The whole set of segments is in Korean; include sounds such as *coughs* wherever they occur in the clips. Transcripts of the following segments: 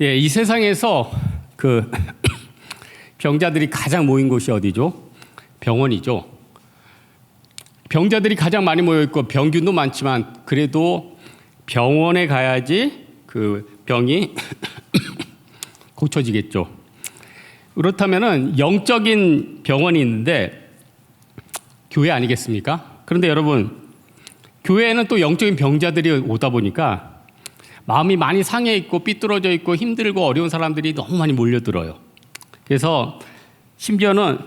예, 이 세상에서 그 병자들이 가장 모인 곳이 어디죠? 병원이죠. 병자들이 가장 많이 모여 있고 병균도 많지만 그래도 병원에 가야지 그 병이 *coughs* 고쳐지겠죠. 그렇다면은 영적인 병원이 있는데 교회 아니겠습니까? 그런데 여러분 교회에는 또 영적인 병자들이 오다 보니까 마음이 많이 상해 있고 삐뚤어져 있고 힘들고 어려운 사람들이 너무 많이 몰려들어요. 그래서 심지어는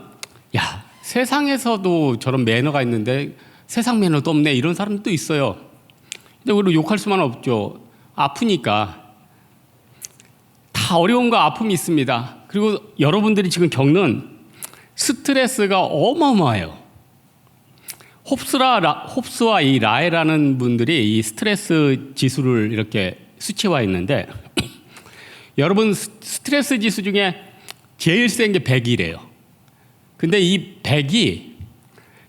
야 세상에서도 저런 매너가 있는데 세상 매너도 없네 이런 사람도 있어요. 근데 우리 욕할 수만 없죠. 아프니까 다 어려운 거 아픔이 있습니다. 그리고 여러분들이 지금 겪는 스트레스가 어마어마해요. 홉스라 라, 홉스와 이 라에라는 분들이 이 스트레스 지수를 이렇게 수치화 했는데 *clears throat* 여러분 스- 스트레스 지수 중에 제일 센 게 100이래요. 근데 이 100이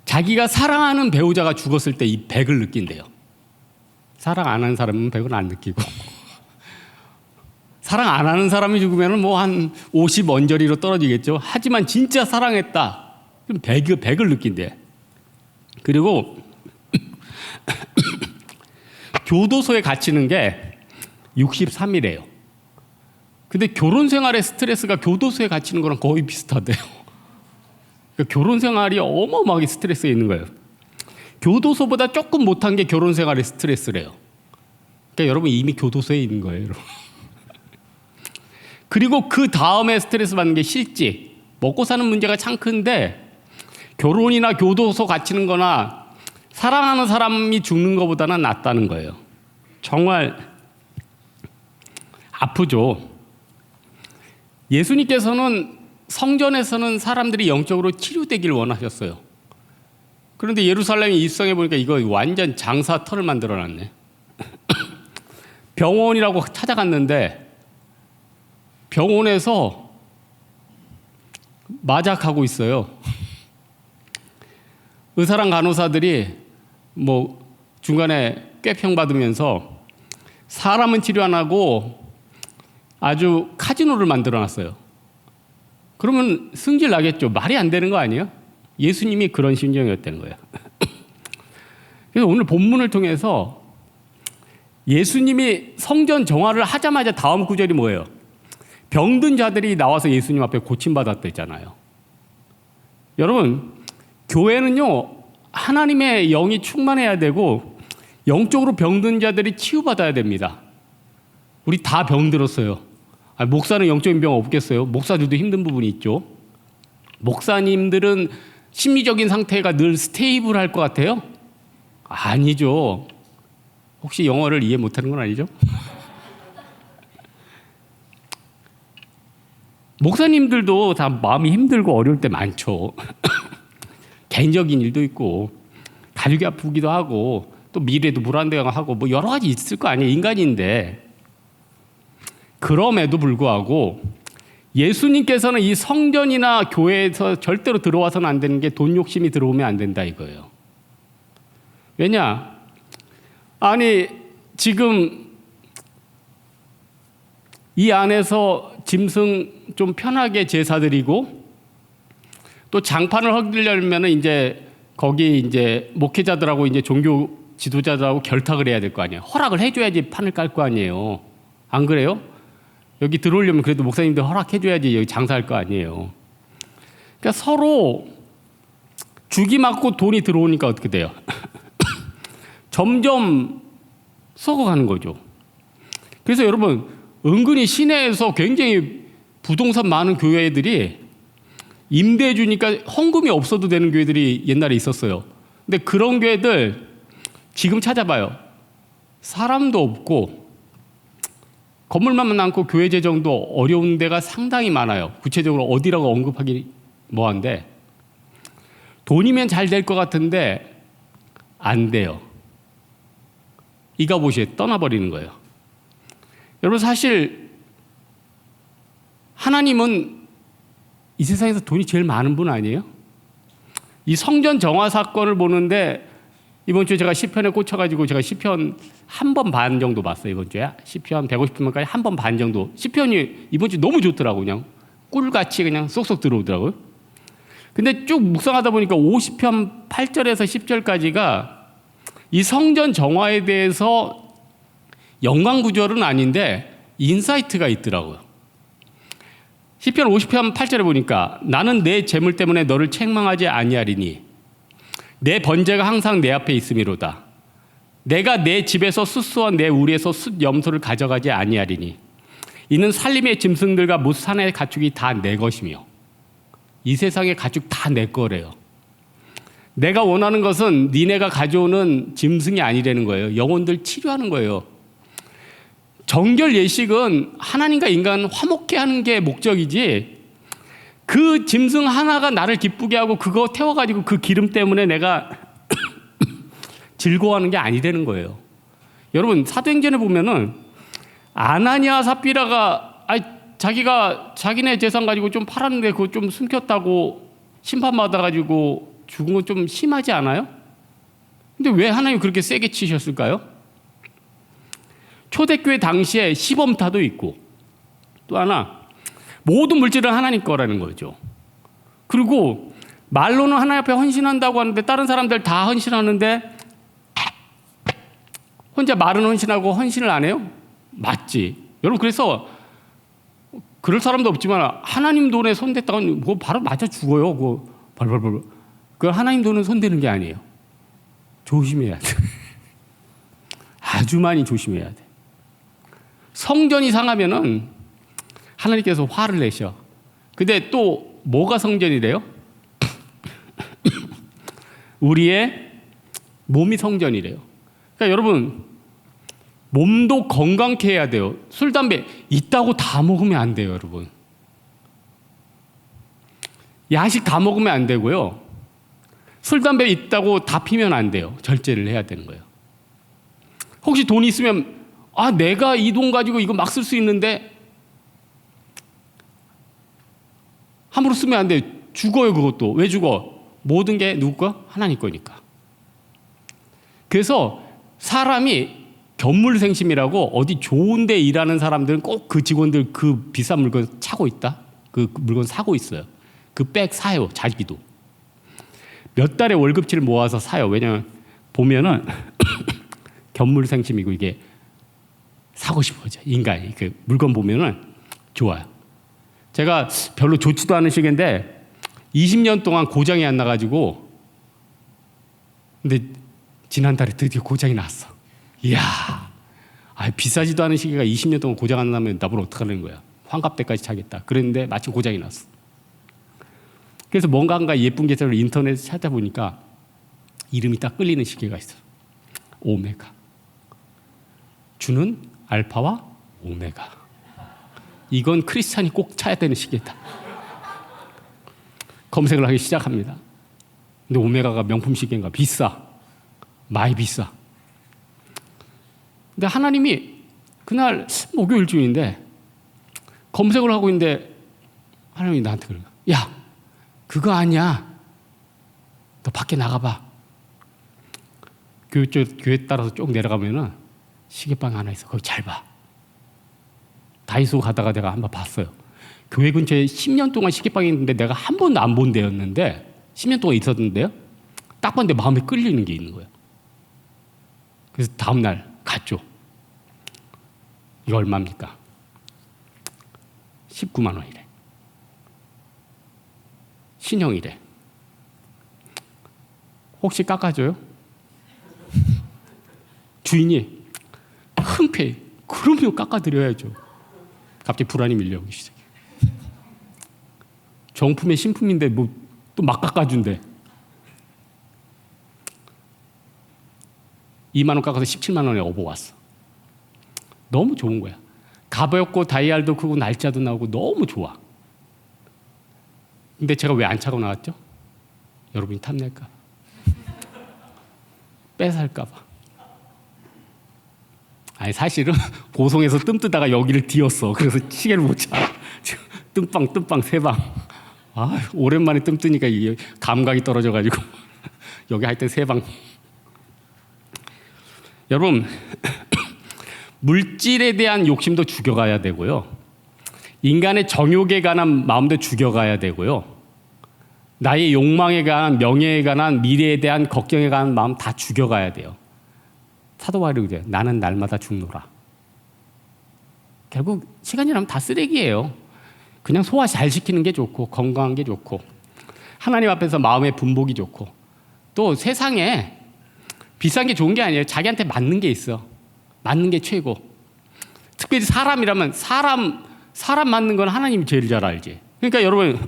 자기가 사랑하는 배우자가 죽었을 때 이 100을 느낀대요. 사랑 안 하는 사람은 100은 안 느끼고 *laughs* 사랑 안 하는 사람이 죽으면 뭐 한 50 언저리로 떨어지겠죠. 하지만 진짜 사랑했다. 그럼 100, 100을 느낀대. 그리고 *clears throat* 교도소에 갇히는 게 63이래요. 근데 결혼 생활의 스트레스가 교도소에 갇히는 거랑 거의 비슷하대요. 그러니까 결혼 생활이 어마어마하게 스트레스에 있는 거예요. 교도소보다 조금 못한 게 결혼 생활의 스트레스래요. 그러니까 여러분 이미 교도소에 있는 거예요. 여러분. *laughs* 그리고 그 다음에 스트레스 받는 게 실직. 먹고 사는 문제가 참 큰데 결혼이나 교도소 갇히는 거나 사랑하는 사람이 죽는 것보다는 낫다는 거예요. 정말 아프죠. 예수님께서는 성전에서는 사람들이 영적으로 치료되길 원하셨어요. 그런데 예루살렘 입성해 보니까 이거 완전 장사 터를 만들어 놨네. *clears throat* 병원이라고 찾아갔는데 병원에서 마작하고 있어요. *laughs* 의사랑 간호사들이 뭐 중간에 꾀평 받으면서 사람은 치료 안 하고 아주 카지노를 만들어 놨어요. 그러면 승질 나겠죠. 말이 안 되는 거 아니에요? 예수님이 그런 심정이었다는 거예요. *clears throat* 그래서 오늘 본문을 통해서 예수님이 성전 정화를 하자마자 다음 구절이 뭐예요? 병든 자들이 나와서 예수님 앞에 고침받았댔잖아요. 여러분, 교회는요, 하나님의 영이 충만해야 되고, 영적으로 병든 자들이 치유받아야 됩니다. 우리 다 병들었어요. 아, 목사는 영적인 병 없겠어요? 목사들도 힘든 부분이 있죠. 목사님들은 심리적인 상태가 늘 스테이블 할 것 같아요? 아니죠. 혹시 영어를 이해 못하는 건 아니죠? *laughs* 목사님들도 다 마음이 힘들고 어려울 때 많죠. *laughs* 개인적인 일도 있고 가족이 아프기도 하고 또 미래도 불안정하고 뭐 여러 가지 있을 거 아니에요. 인간인데 그럼에도 불구하고 예수님께서는 이 성전이나 교회에서 절대로 들어와서는 안 되는 게 돈 욕심이 들어오면 안 된다 이거예요. 왜냐? 아니 지금 이 안에서 짐승 좀 편하게 제사 드리고 또 장판을 헐리려면 이제 거기 이제 목회자들하고 이제 종교 지도자들하고 결탁을 해야 될 거 아니에요. 허락을 해줘야지 판을 깔 거 아니에요. 안 그래요? 여기 들어오려면 그래도 목사님들 허락해줘야지 여기 장사할 거 아니에요. 그러니까 서로 주기 맞고 돈이 들어오니까 어떻게 돼요? *laughs* 점점 썩어가는 거죠. 그래서 여러분 은근히 시내에서 굉장히 부동산 많은 교회들이 임대 주니까 헌금이 없어도 되는 교회들이 옛날에 있었어요. 근데 그런 교회들 지금 찾아봐요. 사람도 없고 건물만 많고 교회 재정도 어려운 데가 상당히 많아요. 구체적으로 어디라고 언급하기 뭐한데 돈이면 잘 될 것 같은데 안 돼요. 이가보시에 떠나버리는 거예요. 여러분 사실 하나님은 이 세상에서 돈이 제일 많은 분 아니에요? 이 성전 정화 사건을 보는데 이번 주에 제가 시편에 꽂혀가지고 제가 시편 한 번 반 정도 봤어요 이번 주에 시편 150분만까지 한 번 반 정도 시편이 이번 주 너무 좋더라고 그냥 꿀같이 그냥 쏙쏙 들어오더라고요. 근데 쭉 묵상하다 보니까 50편 8절에서 10절까지가 이 성전 정화에 대해서 연관 구절은 아닌데 인사이트가 있더라고요. 시편 50편 8절에 보니까 나는 내 재물 때문에 너를 책망하지 아니하리니 내 번제가 항상 내 앞에 있음이로다. 내가 내 집에서 숫소와 내 우리에서 숫 염소를 가져가지 아니하리니 이는 살림의 짐승들과 무산의 가축이 다 내 것이며 이 세상의 가축 다 내 거래요. 내가 원하는 것은 니네가 가져오는 짐승이 아니라는 거예요. 영혼들 치료하는 거예요. 정결 예식은 하나님과 인간 화목케 하는 게 목적이지 그 짐승 하나가 나를 기쁘게 하고 그거 태워가지고 그 기름 때문에 내가 *coughs* 즐거워하는 게 아니라는 거예요. 여러분 사도행전에 보면은 아나니아 삽비라가 아 자기가 자기네 재산 가지고 좀 팔았는데 그거 좀 숨겼다고 심판 받아가지고 죽은 건 좀 심하지 않아요? 근데 왜 하나님 그렇게 세게 치셨을까요? 초대교회 당시에 시범타도 있고 또 하나 모든 물질은 하나님 거라는 거죠. 그리고 말로는 하나님 앞에 헌신한다고 하는데 다른 사람들 다 헌신하는데 혼자 말은 헌신하고 헌신을 안 해요? 맞지. 여러분 그래서 그럴 사람도 없지만 하나님 돈에 손댔다가 뭐 바로 맞아 죽어요. 그거 벌벌벌. 그 하나님 돈은 손대는 게 아니에요. 조심해야 돼. *laughs* 아주 많이 조심해야 돼. 성전이 상하면은 하나님께서 화를 내셔. 근데 또 뭐가 성전이래요? *laughs* 우리의 몸이 성전이래요. 그러니까 여러분 몸도 건강케 해야 돼요. 술, 담배 있다고 다 먹으면 안 돼요, 여러분. 야식 다 먹으면 안 되고요. 술, 담배 있다고 다 피면 안 돼요. 절제를 해야 되는 거예요. 혹시 돈이 있으면 아, 내가 이 돈 가지고 이거 막 쓸 수 있는데 함부로 쓰면 안 돼. 죽어요, 그것도. 왜 죽어? 모든 게 누구 거? 하나님 거니까. 그래서 사람이 견물생심이라고 어디 좋은 데 일하는 사람들은 꼭 그 직원들 그 비싼 물건 차고 있다. 그 물건 사고 있어요. 그 백 사요. 자기도. 몇 달에 월급치를 모아서 사요. 왜냐면 보면은 *coughs* 견물생심이고 이게 사고 싶어져. 인간이 그 물건 보면은 좋아요. 제가 별로 좋지도 않은 시기인데 20년 동안 고장이 안 나가지고 근데 지난달에 드디어 고장이 났어. 이야, 아, 비싸지도 않은 시계가 20년 동안 고장 안 나면 나보고 어떡하는 거야. 환갑 때까지 차겠다. 그랬는데 마침 고장이 났어. 그래서 뭔가가 예쁜 게를 인터넷에 찾아보니까 이름이 딱 끌리는 시계가 있어. 오메가. 주는 알파와 오메가. 이건 크리스찬이 꼭 차야 되는 시계다. 검색을 하기 시작합니다. 근데 오메가가 명품 시계인가 비싸. 많이 비싸. 근데 하나님이 그날 목요일 중인데 검색을 하고 있는데 하나님이 나한테 그래. 야, 그거 아니야. 너 밖에 나가봐. 교회 쪽, 교회 따라서 쭉 내려가면은 시계방 하나 있어. 거기 잘 봐. 다이소 가다가 내가 한번 봤어요. 교회 근처에 10년 동안 시계방이 있는데 내가 한 번도 안 본 데였는데 10년 동안 있었는데요. 딱 봤는데 마음에 끌리는 게 있는 거예요. 그래서 다음 날 갔죠. 이거 얼마입니까? 19만 원이래. 신형이래. 혹시 깎아줘요? *laughs* 주인이 흔쾌히 그럼요 깎아드려야죠. 갑자기 불안이 밀려오기 시작해. 정품의 신품인데 뭐 또 막 깎아준대. 2만 원 깎아서 17만 원에 업어 왔어. 너무 좋은 거야. 가볍고 다이알도 크고 날짜도 나오고 너무 좋아. 근데 제가 왜 안 차고 나왔죠? 여러분이 탐낼까 *laughs* 봐. 뺏을까 봐. 아니 사실은 *laughs* 고성에서 뜸 뜨다가 여기를 뒤었어. 그래서 시계를 못 차. *laughs* 뜸빵 뜸빵 세방. 아 오랜만에 뜸 뜨니까 이게 감각이 떨어져가지고 *laughs* 여기 할때 세방. 여러분 *clears throat* 물질에 대한 욕심도 죽여가야 되고요. 인간의 정욕에 관한 마음도 죽여가야 되고요. 나의 욕망에 관한 명예에 관한 미래에 대한 걱정에 관한 마음 다 죽여가야 돼요. 사도 바울이 그래 나는 날마다 죽노라. 결국 시간이 지나면 다 쓰레기예요. 그냥 소화 잘 시키는 게 좋고 건강한 게 좋고 하나님 앞에서 마음의 분복이 좋고 또 세상에 비싼 게 좋은 게 아니에요. 자기한테 맞는 게 있어. 맞는 게 최고. 특별히 사람이라면 사람 사람 맞는 건 하나님이 제일 잘 알지. 그러니까 여러분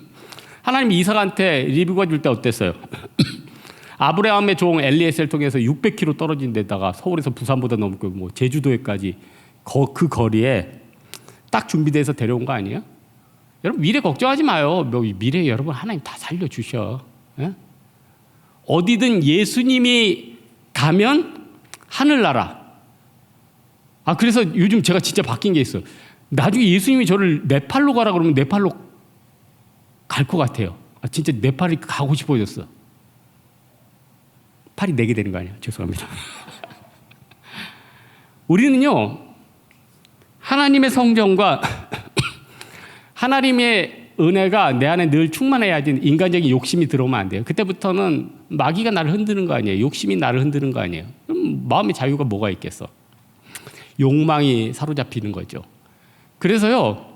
*clears throat* 하나님이 이삭한테 리브가 줄 때 어땠어요? *clears throat* 아브라함의 종 엘리에셀 통해서 600km 떨어진 데다가 서울에서 부산보다 넘고 뭐 제주도에까지 거, 그 거리에 딱 준비돼서 데려온 거 아니에요? 여러분 미래 걱정하지 마요. 뭐 미래 여러분 하나님 다 살려 주셔. 예? 어디든 예수님이 가면 하늘나라. 아 그래서 요즘 제가 진짜 바뀐 게 있어. 나중에 예수님이 저를 네팔로 가라 그러면 네팔로 갈 것 같아요. 아, 진짜 네팔이 가고 싶어졌어. 팔이 네 개 되는 거 아니야? 죄송합니다. *laughs* 우리는요 하나님의 성정과 *laughs* 하나님의 은혜가 내 안에 늘 충만해야지 인간적인 욕심이 들어오면 안 돼요. 그때부터는 마귀가 나를 흔드는 거 아니에요. 욕심이 나를 흔드는 거 아니에요. 마음의 자유가 뭐가 있겠어? 욕망이 사로잡히는 거죠. 그래서요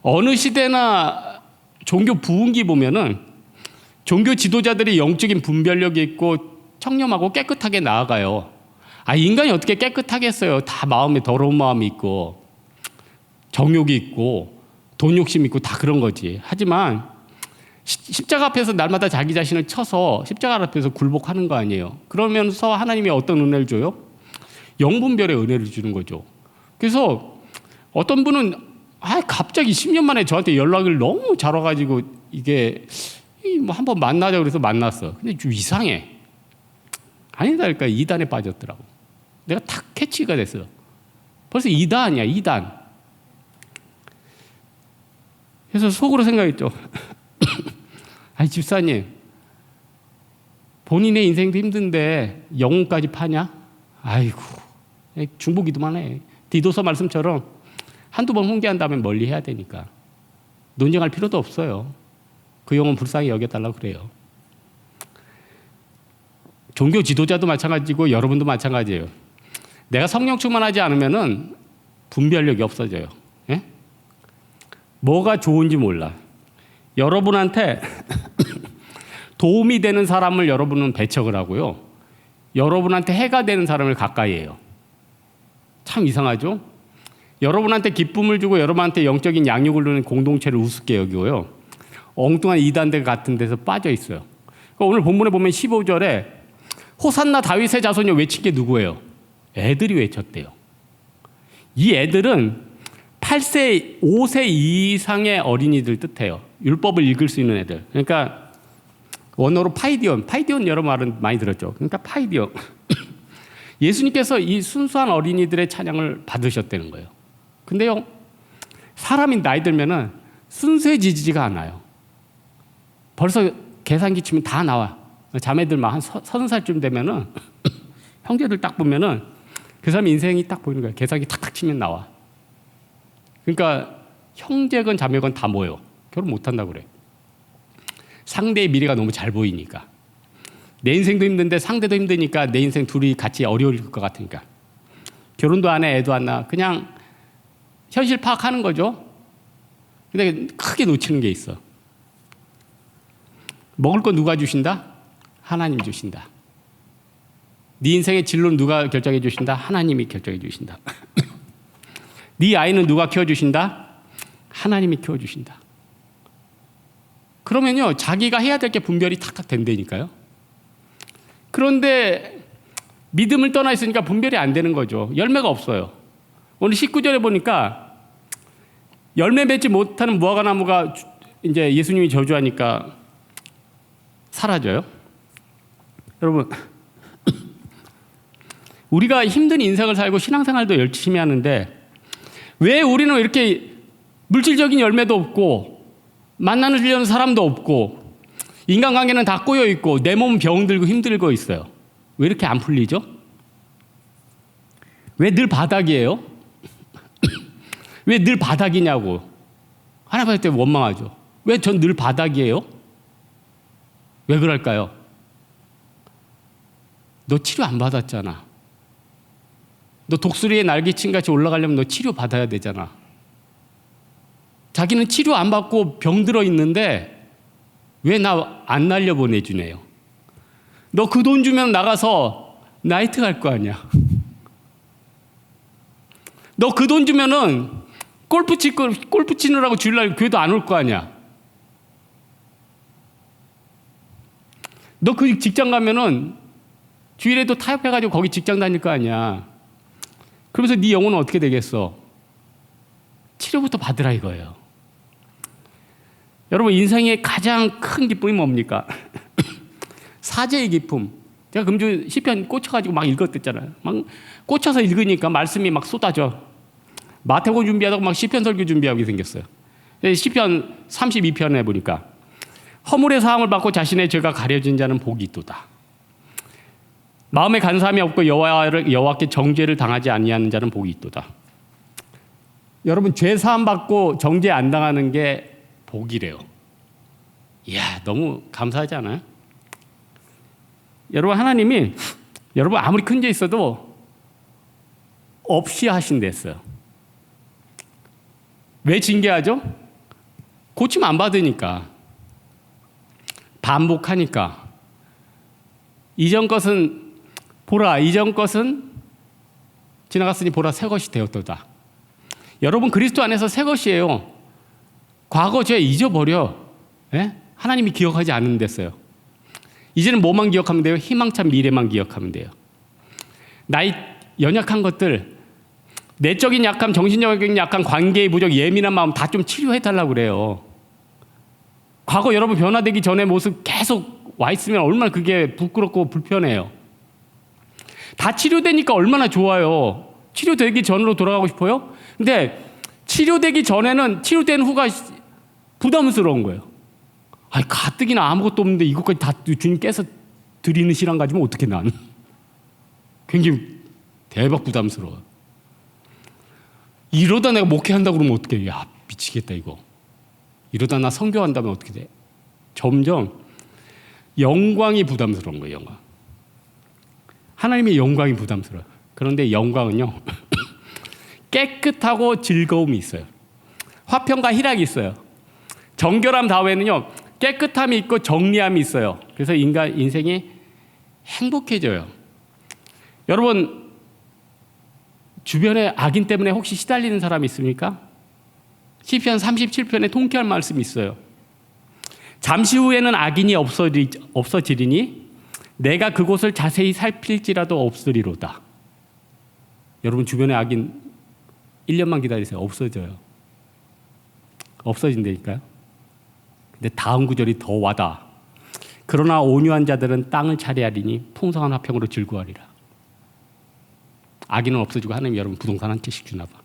어느 시대나 종교 부흥기 보면은 종교 지도자들이 영적인 분별력이 있고 청렴하고 깨끗하게 나아가요. 아 인간이 어떻게 깨끗하겠어요? 다 마음에 더러운 마음이 있고 정욕이 있고 돈 욕심 있고 다 그런 거지. 하지만 십자가 앞에서 날마다 자기 자신을 쳐서 십자가 앞에서 굴복하는 거 아니에요. 그러면서 하나님이 어떤 은혜를 줘요? 영분별의 은혜를 주는 거죠. 그래서 어떤 분은 아 갑자기 10년 만에 저한테 연락을 너무 잘 와가지고 이게 뭐 한번 만나자 그래서 만났어. 근데 좀 이상해. 아니다니까 이단에 빠졌더라고. 내가 탁 캐치가 됐어. 벌써 이단이야 이단. 그래서 속으로 생각했죠. *laughs* 아니 집사님 본인의 인생도 힘든데 영혼까지 파냐? 아이고 중보기도만 해. 디도서 말씀처럼 한두 번 훈계한 다음에 멀리 해야 되니까 논쟁할 필요도 없어요. 그 영혼 불쌍히 여겨달라고 그래요. 종교 지도자도 마찬가지고 여러분도 마찬가지예요. 내가 성령 충만하지 않으면은 분별력이 없어져요. 예? 뭐가 좋은지 몰라. 여러분한테 *coughs* 도움이 되는 사람을 여러분은 배척을 하고요. 여러분한테 해가 되는 사람을 가까이 해요. 참 이상하죠? 여러분한테 기쁨을 주고 여러분한테 영적인 양육을 주는 공동체를 우습게 여기고요. 엉뚱한 이단들 같은 데서 빠져 있어요. 그러니까 오늘 본문에 보면 15절에 호산나 다윗의 자손이 외친 게 누구예요? 애들이 외쳤대요. 이 애들은 8세, 5세 이상의 어린이들 뜻해요. 율법을 읽을 수 있는 애들. 그러니까 원어로 파이디온, 파이디온 여러 말은 많이 들었죠. 그러니까 파이디온. *coughs* 예수님께서 이 순수한 어린이들의 찬양을 받으셨다는 거예요. 근데요, 사람이 나이 들면은 순수해지지가 않아요. 벌써 계산기 치면 다 나와. 자매들만 한 서른 살쯤 되면은 *coughs* 형제들 딱 보면은 그 사람 인생이 딱 보이는 거예요. 계산기 탁탁 치면 나와. 그러니까 형제건 자매건 다 모여. 결혼 못 한다 그래. 상대의 미래가 너무 잘 보이니까. 내 인생도 힘든데 상대도 힘드니까 내 인생 둘이 같이 어려울 것 같으니까. 결혼도 안 해, 애도 안 낳아. 그냥 현실 파악하는 거죠. 근데 크게 놓치는 게 있어. 먹을 거 누가 주신다? 하나님 주신다. 네 인생의 진로는 누가 결정해 주신다? 하나님이 결정해 주신다. *clears throat* 네 아이는 누가 키워 주신다? 하나님이 키워 주신다. 그러면요, 자기가 해야 될 게 분별이 탁탁 된다니까요. 그런데 믿음을 떠나 있으니까 분별이 안 되는 거죠. 열매가 없어요. 오늘 19절에 보니까 열매 맺지 못하는 무화과 나무가 이제 예수님이 저주하니까 사라져요. 여러분, *coughs* 우리가 힘든 인생을 살고 신앙생활도 열심히 하는데 왜 우리는 이렇게 물질적인 열매도 없고 만나는 사람도 없고 인간관계는 다 꼬여 있고 내 몸 병들고 힘들고 있어요. 왜 이렇게 안 풀리죠? 왜 늘 바닥이에요? *coughs* 왜 늘 바닥이냐고. 하나님 할때 원망하죠. 왜 전 늘 바닥이에요? 왜 그럴까요? 너 치료 안 받았잖아. 너 독수리의 날개친 같이 올라가려면 너 치료 받아야 되잖아. 자기는 치료 안 받고 병들어 있는데 왜 나 안 날려 보내주네요. 너 그 돈 주면 나가서 나이트 갈 거 아니야. *laughs* 너 그 돈 주면은 골프 치 골프 치느라고 주일날 교회도 안 올 거 아니야. 너 그 직장 가면은 주일에도 타협해가지고 거기 직장 다닐 거 아니야. 그러면서 네 영혼은 어떻게 되겠어? 치료부터 받으라 이거예요. 여러분 인생의 가장 큰 기쁨이 뭡니까? *laughs* 사제의 기쁨. 제가 금주 시편 꽂혀가지고 막 읽었댔잖아요. 막 꽂혀서 읽으니까 말씀이 막 쏟아져. 마태복음 준비하다가 막 시편 설교 준비하게 생겼어요. 시편 32편에 보니까 허물의 사함을 받고 자신의 죄가 가려진 자는 복이 있도다. 마음에 간사함이 없고 여호와를 여호와께 정죄를 당하지 아니하는 자는 복이 있도다. 여러분 죄 사함 받고 정죄 안 당하는 게 복이래요. 이야 너무 감사하지 않아요? 여러분 하나님이 여러분 아무리 큰 죄 있어도 없이 하신댔어요. 왜 징계하죠? 고침 안 받으니까 반복하니까 이전 것은 보라 이전 것은 지나갔으니 보라 새 것이 되었도다. 여러분 그리스도 안에서 새 것이에요. 과거 죄 잊어버려. 예? 하나님이 기억하지 않는 데서요. 이제는 뭐만 기억하면 돼요? 희망찬 미래만 기억하면 돼요. 나의 연약한 것들, 내적인 약함, 정신적인 약함, 관계의 부족, 예민한 마음 다 좀 치료해 달라고 그래요. 과거 여러분 변화되기 전의 모습 계속 와 있으면 얼마나 그게 부끄럽고 불편해요. 다 치료되니까 얼마나 좋아요. 치료되기 전으로 돌아가고 싶어요? 근데 치료되기 전에는 치료된 후가 부담스러운 거예요. 아니, 가뜩이나 아무것도 없는데 이것까지 다 주님께서 드리는 신앙 가지면 어떻게 난? *laughs* 굉장히 대박 부담스러워. 이러다 내가 목회한다고 그러면 어떻게 야, 미치겠다, 이거. 이러다 나 성교한다면 어떻게 돼? 점점 영광이 부담스러운 거예요, 영광. 하나님의 영광이 부담스러워요. 그런데 영광은요, *coughs* 깨끗하고 즐거움이 있어요. 화평과 희락이 있어요. 정결함 다음에는요, 깨끗함이 있고 정리함이 있어요. 그래서 인간 인생이 행복해져요. 여러분, 주변에 악인 때문에 혹시 시달리는 사람이 있습니까? 시편 37편에 통쾌한 말씀이 있어요. 잠시 후에는 악인이 없어지, 없어지리니 내가 그곳을 자세히 살필지라도 없으리로다. 여러분 주변에 악인 1년만 기다리세요. 없어져요. 없어진다니까요. 근데 다음 구절이 더 와다. 그러나 온유한 자들은 땅을 차리하리니 풍성한 화평으로 즐거워하리라. 악인은 없어지고 하나님 여러분 부동산 한 채씩 주나 봐.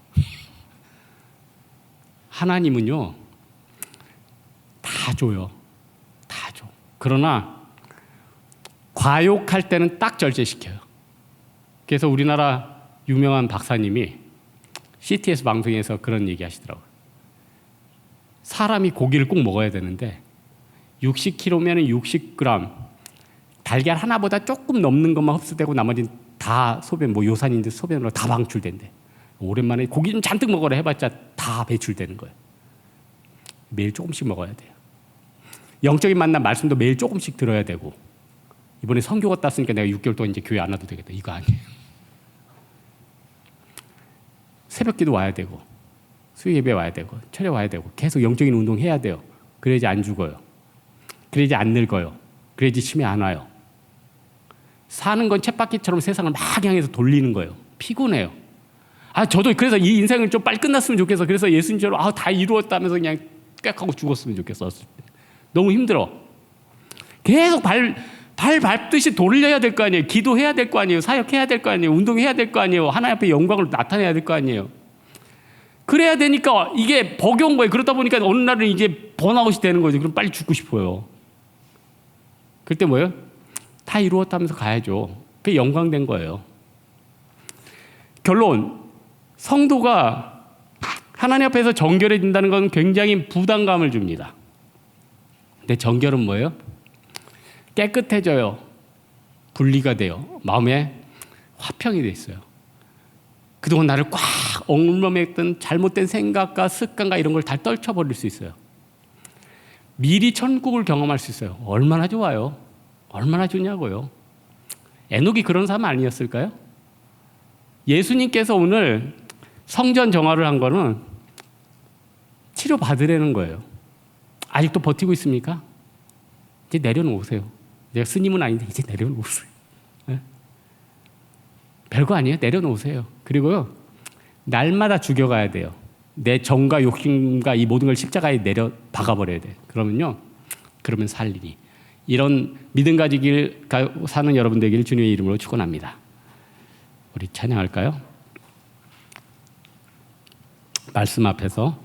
하나님은요. 다 줘요. 다 줘. 그러나 과욕할 때는 딱 절제시켜요. 그래서 우리나라 유명한 박사님이 CTS 방송에서 그런 얘기 하시더라고요. 사람이 고기를 꼭 먹어야 되는데 60kg면 60g 달걀 하나보다 조금 넘는 것만 흡수되고 나머지는 다 소변 뭐 요산인데 소변으로 다 방출된대. 오랜만에 고기 좀 잔뜩 먹어라 해봤자 다 배출되는 거예요. 매일 조금씩 먹어야 돼요. 영적인 만남 말씀도 매일 조금씩 들어야 되고 이번에 성교가 땄으니까 내가 6개월 동안 이제 교회 안 와도 되겠다. 이거 아니에요. *laughs* 새벽 기도 와야 되고 수요 예배 와야 되고 철회 와야 되고 계속 영적인 운동 해야 돼요. 그래야지 안 죽어요. 그래야지 안 늙어요. 그래야지 치매 안 와요. 사는 건 쳇바퀴처럼 세상을 막 향해서 돌리는 거예요. 피곤해요. 아 저도 그래서 이 인생을 좀 빨리 끝났으면 좋겠어. 그래서 예수님처럼 아 다 이루었다면서 그냥 꽥 하고 죽었으면 좋겠어. 너무 힘들어. 계속 발, 발 밟듯이 돌려야 될 거 아니에요. 기도해야 될 거 아니에요. 사역해야 될 거 아니에요. 운동해야 될 거 아니에요. 하나님 앞에 영광을 나타내야 될 거 아니에요. 그래야 되니까 이게 버겨운 거예요. 그러다 보니까 어느 날은 이제 번아웃이 되는 거죠. 그럼 빨리 죽고 싶어요. 그때 뭐예요? 다 이루었다면서 가야죠. 그게 영광된 거예요. 결론 성도가 하나님 앞에서 정결해진다는 건 굉장히 부담감을 줍니다. 근데 정결은 뭐예요? 깨끗해져요. 분리가 돼요. 마음에 화평이 돼 있어요. 그동안 나를 꽉 엉망했던 잘못된 생각과 습관과 이런 걸 다 떨쳐버릴 수 있어요. 미리 천국을 경험할 수 있어요. 얼마나 좋아요. 얼마나 좋냐고요. 에녹이 그런 사람 아니었을까요? 예수님께서 오늘 성전 정화를 한 거는 치료 받으려는 거예요. 아직도 버티고 있습니까? 이제 내려놓으세요. 제가 스님은 아닌데 이제 내려놓으세요. 네? 별거 아니에요. 내려놓으세요. 그리고요 날마다 죽여가야 돼요. 내 정과 욕심과 이 모든 걸 십자가에 내려 박아버려야 돼. 그러면요, 그러면 살리니 이런 믿음 가지길 가- 사는 여러분 되기를 주님의 이름으로 축원합니다. 우리 찬양할까요? 말씀 앞에서